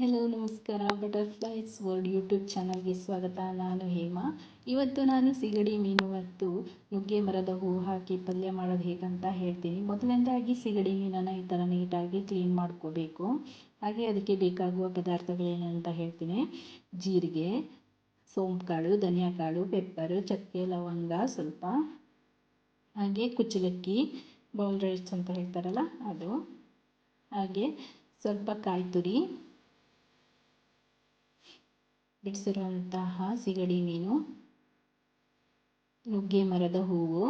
Hello, ನಮಸ್ಕಾರ. Butterflies world YouTube ಚಾನಲ್ಗೆ ಸ್ವಾಗತ. ನಾನು ಹೇಮಾ. ಇವತ್ತು ನಾನು ಸಿಗಡಿ ಮೀನು ಮತ್ತು ನುಗ್ಗೆ ಮರದ ಹೂ ಹಾಕಿ ಪಲ್ಯ ಮಾಡೋದು ಹೇಗಂತ ಹೇಳ್ತೀನಿ. ಮೊದಲನೇದಾಗಿ ಸಿಗಡಿ ಮೀನನ್ನು ಈ ಥರ ನೀಟಾಗಿ ಕ್ಲೀನ್ ಮಾಡ್ಕೋಬೇಕು. ಹಾಗೆ ಅದಕ್ಕೆ ಬೇಕಾಗುವ ಪದಾರ್ಥಗಳೇನಂತ ಹೇಳ್ತೀನಿ. ಜೀರಿಗೆ ಸೋಂಪು ಕಾಳು ಧನಿಯಾ ಕಾಳು ಪೆಪ್ಪರು, ಚಕ್ಕೆ, ಲವಂಗ ಸ್ವಲ್ಪ. ಹಾಗೆ ಕುಚ್ಚಲಕ್ಕಿ, ಬೌಲ್ ರೈಸ್ ಅಂತ ಹೇಳ್ತಾರಲ್ಲ ಅದು. ಹಾಗೆ ಸ್ವಲ್ಪ ಕಾಯಿ ತುರಿ ಬಿಡಿಸಿರುವಂತಹ ಸಿಗಡಿ ಮೀನು. ನುಗ್ಗೆ ಮರದ ಹೂವು.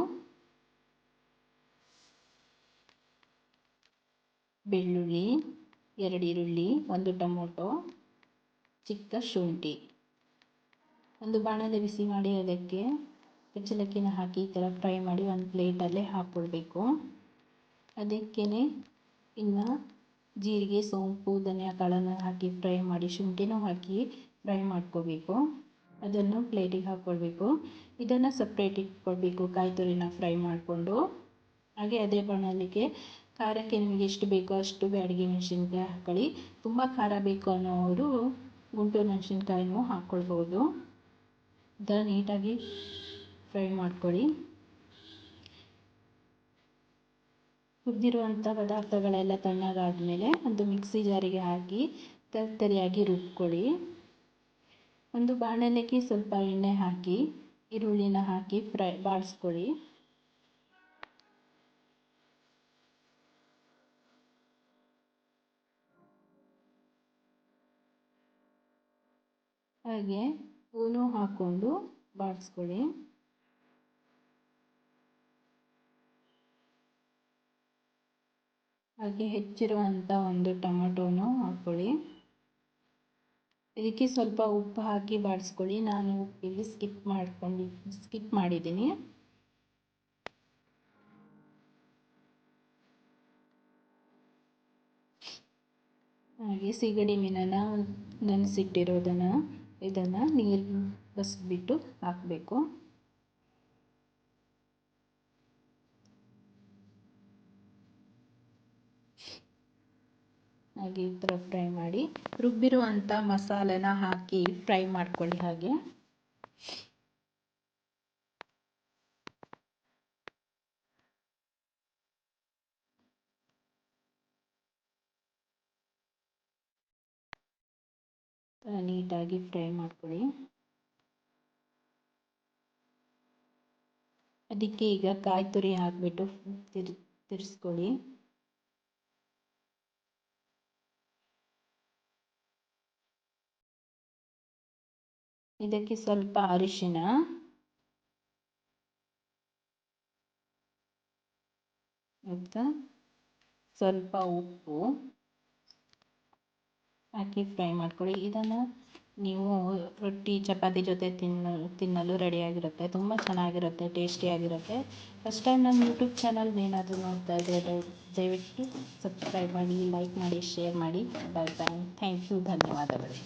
ಬೆಳ್ಳುಳ್ಳಿ, ಎರಡು ಈರುಳ್ಳಿ, ಒಂದು ಟೊಮೊಟೊ, ಚಿಕ್ಕ ಶುಂಠಿ. ಒಂದು ಬಾಣಲೆ ಬಿಸಿ ಮಾಡಿ ಅದಕ್ಕೆ ಕುಚ್ಚಲಕ್ಕಿನ ಹಾಕಿ ಈ ಥರ ಫ್ರೈ ಮಾಡಿ ಒಂದು ಪ್ಲೇಟಲ್ಲೇ ಹಾಕ್ಕೊಳ್ಬೇಕು ಅದಕ್ಕೇ ಇನ್ನು ಜೀರಿಗೆ, ಸೋಂಪು ಧನಿಯಾ ಕಾಳನ್ನು ಹಾಕಿ ಫ್ರೈ ಮಾಡಿ ಶುಂಠಿನೂ ಹಾಕಿ ಫ್ರೈ ಮಾಡ್ಕೋಬೇಕು. ಅದನ್ನು ಪ್ಲೇಟಿಗೆ ಹಾಕ್ಕೊಳ್ಬೇಕು. ಇದನ್ನು ಸಪ್ರೇಟ್ ಇಟ್ಕೊಳ್ಬೇಕು ಕಾಯಿ ತುರಿನ ಫ್ರೈ ಮಾಡಿಕೊಂಡು. ಹಾಗೆ ಅದೇ ಬಾಣಲಿಗೆ ಖಾರಕ್ಕೆ ನಿಮಗೆ ಎಷ್ಟು ಬೇಕೋ ಅಷ್ಟು ಬ್ಯಾಡಗಿ ಮೆಣಸಿನ್ಕಾಯಿ ಹಾಕ್ಕೊಳ್ಳಿ. ತುಂಬ ಖಾರ ಬೇಕು ಅನ್ನೋರು ಗುಂಟೂರು ಮೆಣಸಿನ್ಕಾಯಿನೂ ಹಾಕ್ಕೊಳ್ಬೋದು. ಇದರ ನೀಟಾಗಿ ಫ್ರೈ ಮಾಡ್ಕೊಳ್ಳಿ. ಹುರಿದಿರುವಂಥ ಪದಾರ್ಥಗಳೆಲ್ಲ ತಣ್ಣಗಾದಮೇಲೆ ಒಂದು ಮಿಕ್ಸಿ ಜಾರಿಗೆ ಹಾಕಿ ತರಿತರಿಯಾಗಿ ರುಬ್ಕೊಳ್ಳಿ. ಒಂದು ಬಾಣಲೆಗೆ ಸ್ವಲ್ಪ ಎಣ್ಣೆ ಹಾಕಿ, ಈರುಳ್ಳಿನ ಹಾಕಿ ಫ್ರೈ ಬಾಡಿಸ್ಕೊಳ್ಳಿ ಹಾಗೆ ಹೂನು ಹಾಕ್ಕೊಂಡು ಬಾಡಿಸ್ಕೊಳ್ಳಿ ಹಾಗೆ ಹೆಚ್ಚಿರುವಂಥ ಒಂದು ಟೊಮೊಟೊನು ಹಾಕ್ಕೊಳ್ಳಿ. ಇದಕ್ಕೆ ಸ್ವಲ್ಪ ಉಪ್ಪು ಹಾಕಿ ಬಾಡಿಸ್ಕೊಳ್ಳಿ. ನಾನು ಇಲ್ಲಿ ಸ್ಕಿಪ್ ಮಾಡ್ಕೊಂಡು ಸ್ಕಿಪ್ ಮಾಡಿದ್ದೀನಿ. ಹಾಗೆ ಸಿಗಡಿ ಮೀನನ್ನು ನೆನೆಸಿಟ್ಟಿರೋದನ್ನು, ಇದನ್ನು ನೀರು ಬಸಿದ್ಬಿಟ್ಟು ಹಾಕಬೇಕು. ಹಾಗೆ ಈ ಥರ ಫ್ರೈ ಮಾಡಿ ರುಬ್ಬಿರುವಂಥ ಮಸಾಲೆನ ಹಾಕಿ ಫ್ರೈ ಮಾಡ್ಕೊಳ್ಳಿ ಹಾಗೆ. ನೀಟಾಗಿ ಫ್ರೈ ಮಾಡ್ಕೊಳ್ಳಿ. ಅದಕ್ಕೆ ಈಗ ಕಾಯಿ ತುರಿ ಹಾಕಿಬಿಟ್ಟು ತಿರ್, ತಿರ್ಸ್ಕೊಳ್ಳಿ. ಇದಕ್ಕೆ ಸ್ವಲ್ಪ ಅರಿಶಿನ. ಮತ್ತು ಸ್ವಲ್ಪ ಉಪ್ಪು. ಹಾಕಿ ಫ್ರೈ ಮಾಡ್ಕೊಳ್ಳಿ. ಇದನ್ನು ನೀವು ರೊಟ್ಟಿ, ಚಪಾತಿ ಜೊತೆ ತಿನ್ನ, ತಿನ್ನಲು ರೆಡಿಯಾಗಿರುತ್ತೆ ತುಂಬ ಚೆನ್ನಾಗಿರುತ್ತೆ ಟೇಸ್ಟಿಯಾಗಿರುತ್ತೆ ಫಸ್ಟ್ ಟೈಮ್ ನಮ್ಮ ಯೂಟ್ಯೂಬ್ ಚಾನಲ್ ಏನಾದರೂ ನೋಡ್ತಾ ಇದ್ದರೆ ದಯವಿಟ್ಟು ಸಬ್ಸ್ಕ್ರೈಬ್ ಮಾಡಿ ಲೈಕ್ ಮಾಡಿ ಶೇರ್ ಮಾಡಿ. ಬಾಯ್ ಬಾಯ್ ಥ್ಯಾಂಕ್ ಯು ಧನ್ಯವಾದಗಳು.